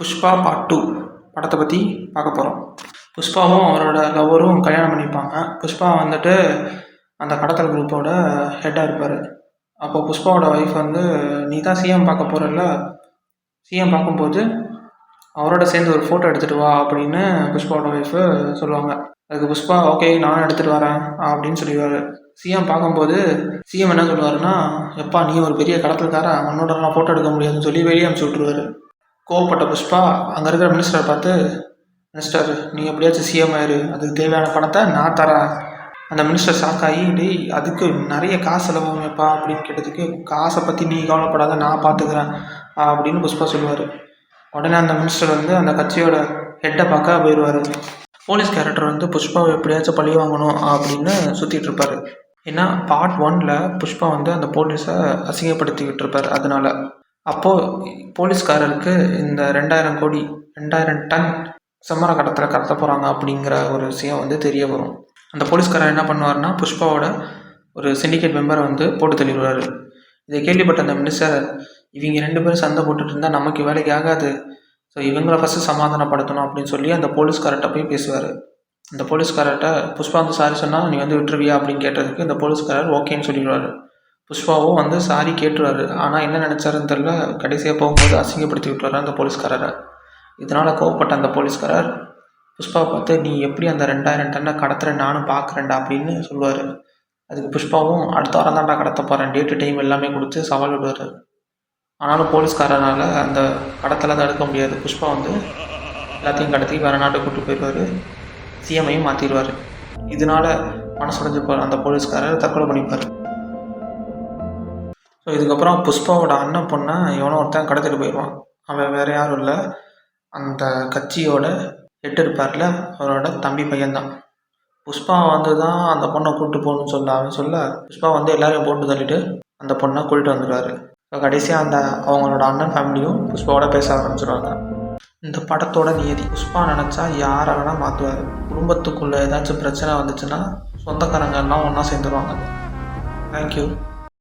Pushpa part two படத்தை பற்றி பார்க்க போகிறோம் புஷ்பாவும் அவரோட லவ்வரும் கல்யாணம் பண்ணிப்பாங்க. புஷ்பா வந்துட்டு அந்த கடத்தல் குரூப்போட ஹெட்டாக இருப்பார். அப்போ புஷ்பாவோட ஒய்ஃப் வந்து நீ தான் சிஎம் பார்க்க போகிறல்ல சிஎம் பார்க்கும்போது அவரோட சேர்ந்து ஒரு ஃபோட்டோ எடுத்துகிட்டு வா அப்படின்னு புஷ்பாவோட ஒய்ஃபு சொல்லுவாங்க. அதுக்கு புஷ்பா ஓகே நானும் எடுத்துகிட்டு வரேன் அப்படின்னு சொல்லிடுவார். சிஎம் பார்க்கும்போது சிஎம் என்ன சொல்லுவாருன்னா எப்பா நீ ஒரு பெரிய கடத்தல்கார உன்னோடலாம் ஃபோட்டோ எடுக்க முடியாதுன்னு சொல்லி வெளியே அனுப்பிச்சி விட்ருவாரு கோவப்பட்ட புஷ்பா அங்கே இருக்கிற மினிஸ்டரை பார்த்து மினிஸ்டர் நீ எப்படியாச்சும் சிஎம் ஆயிரு. அதுக்கு தேவையான பணத்தை நான் தரேன். அந்த மினிஸ்டர் ஷாக்காகி டேய் அதுக்கு நிறைய காசு செலவாகுமேப்பா அப்படின்னு கேட்டதுக்கு காசை பற்றி நீ கவலைப்படாத நான் பார்த்துக்கிறேன். அப்படின்னு புஷ்பா சொல்லுவார். உடனே அந்த மினிஸ்டர் வந்து அந்த கட்சியோட ஹெட்டை பார்க்க போயிடுவார் போலீஸ் கேரக்டர் வந்து புஷ்பாவை எப்படியாச்சும் பழி வாங்கணும் அப்படின்னு சுற்றிட்டு இருப்பார். ஏன்னா பார்ட் ஒனில் புஷ்பா வந்து அந்த போலீஸை அசிங்கப்படுத்திக்கிட்டு இருப்பார் அதனால. அப்போது போலீஸ்காரருக்கு இந்த ரெண்டாயிரம் கோடி ரெண்டாயிரம் டன் செம்மர கடத்தில் கடத்த போகிறாங்க அப்படிங்கிற ஒரு விஷயம் வந்து தெரிய வரும். அந்த போலீஸ்காரர் என்ன பண்ணுவார்னா புஷ்பாவோட ஒரு சிண்டிகேட் மெம்பரை வந்து போட்டு தள்ளிடுவார். இதை கேள்விப்பட்ட அந்த மினிஸ்டர் இவங்க ரெண்டு பேரும் சண்டை போட்டுட்டு இருந்தால் நமக்கு வேலைக்கு ஆகாது. ஸோ இவங்களை ஃபஸ்ட்டு சமாதானப்படுத்தணும் அப்படின்னு சொல்லி அந்த போலீஸ்காரர்கிட்ட போய் பேசுவார். அந்த போலீஸ்காரர்கிட்ட புஷ்பா வந்து சாரி சொன்னால் நீ வந்து விட்டுருவியா? அப்படின்னு கேட்டதுக்கு இந்த போலீஸ்காரர் ஓகேன்னு சொல்லிடுவார். புஷ்பாவும் வந்து சாரி கேட்டுருவாரு ஆனால் என்ன நினச்சாருன்னு தெரில கடைசியாக போகும்போது அசிங்கப்படுத்தி விட்டுறாரு அந்த போலீஸ்காரரை. இதனால் கோவப்பட்ட அந்த போலீஸ்காரர் புஷ்பாவை பார்த்து நீ எப்படி அந்த ரெண்டாயிரம் டன்னை கடத்துறேன் நானும் பார்க்குறேன்டா அப்படின்னு சொல்லுவார். அதுக்கு புஷ்பாவும் அடுத்த வாரம் தான்டா கடத்த போகிறேன் டேட்டு டைம் எல்லாமே கொடுத்து சவால் விடுவார். ஆனாலும் போலீஸ்காரனால் அந்த கடத்தலை தடுக்க முடியாது. புஷ்பா வந்து எல்லாத்தையும் கடத்தி வேறு நாட்டை கூட்டு போயிடுவார். சிஎம்ஐயும் மாற்றிடுவார் இதனால மனசுடைஞ்சு போகிற அந்த போலீஸ்காரர் தற்கொலை பண்ணிப்பார். ஸோ இதுக்கப்புறம் புஷ்பாவோட அண்ணன் பொண்ணை எவனோ ஒருத்தன் கடத்திட்டு போயிடுவான். அவன் வேறு யாரும் இல்லை. அந்த கட்சியோட ஹெட் இருப்பார்ல அவரோட தம்பி பையன்தான். புஷ்பா வந்து தான் அந்த பொண்ணை கூப்பிட்டு போகணும்னு சொல்ல அவன் சொல்ல புஷ்பா வந்து எல்லாரையும் போட்டு தள்ளிட்டு அந்த பொண்ணை கூட்டிட்டு வந்துடுவார் ஸோ கடைசியாக அந்த அவங்களோட அண்ணன் ஃபேமிலியும் புஷ்பாவோட பேச ஆரம்பிச்சிடுவாங்க இந்த படத்தோட நியதி புஷ்பா நினச்சா யாரை வேணால் மாற்றுவார் குடும்பத்துக்குள்ளே ஏதாச்சும் பிரச்சனை வந்துச்சுன்னா சொந்தக்காரங்க எல்லாம் ஒன்றா சேர்ந்துருவாங்க. தேங்க்யூ